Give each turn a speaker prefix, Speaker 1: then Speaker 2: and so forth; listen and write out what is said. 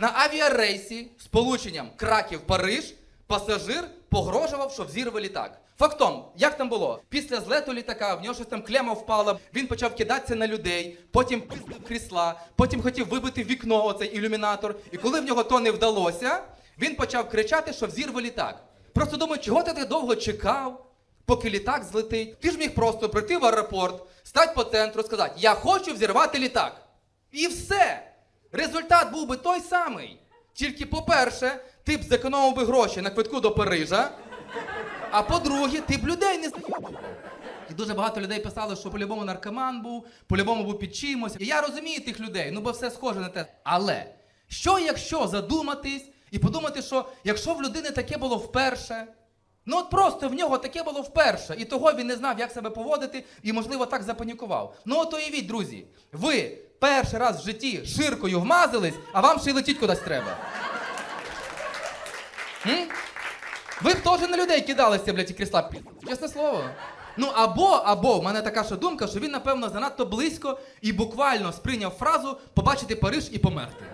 Speaker 1: На авіарейсі з полученням Краків-Париж пасажир погрожував, що взірве літак. Фактом, як там було? Після злету літака в нього щось там клема впала, він почав кидатися на людей, потім пиздив крісла, потім хотів вибити вікно, оцей ілюмінатор. І коли в нього то не вдалося, він почав кричати, що взірве літак. Просто думаю, чого ти так довго чекав, поки літак злетить? Ти ж міг просто прийти в аеропорт, стати по центру, сказати, я хочу взірвати літак. І все. Результат був би той самий. Тільки, по-перше, ти б зекономив би гроші на квитку до Парижа. А по-друге, ти б людей не знайомив. І дуже багато людей писали, що по-любому наркоман був, по-любому був під чимось. І я розумію тих людей, ну бо все схоже на те. Але що якщо задуматись і подумати, що якщо в людини таке було вперше, ну от просто в нього таке було вперше, і того він не знав, як себе поводити, і, можливо, так запанікував. Ну от уявіть, друзі, ви перший раз в житті ширкою вмазались, а вам ще й летіть кудись треба. М? Ви б теж на людей кидалися, блядь, і крісла Чесне слово. Ну або, або, в мене така ще думка, що він, напевно, занадто близько і буквально сприйняв фразу побачити Париж і померти.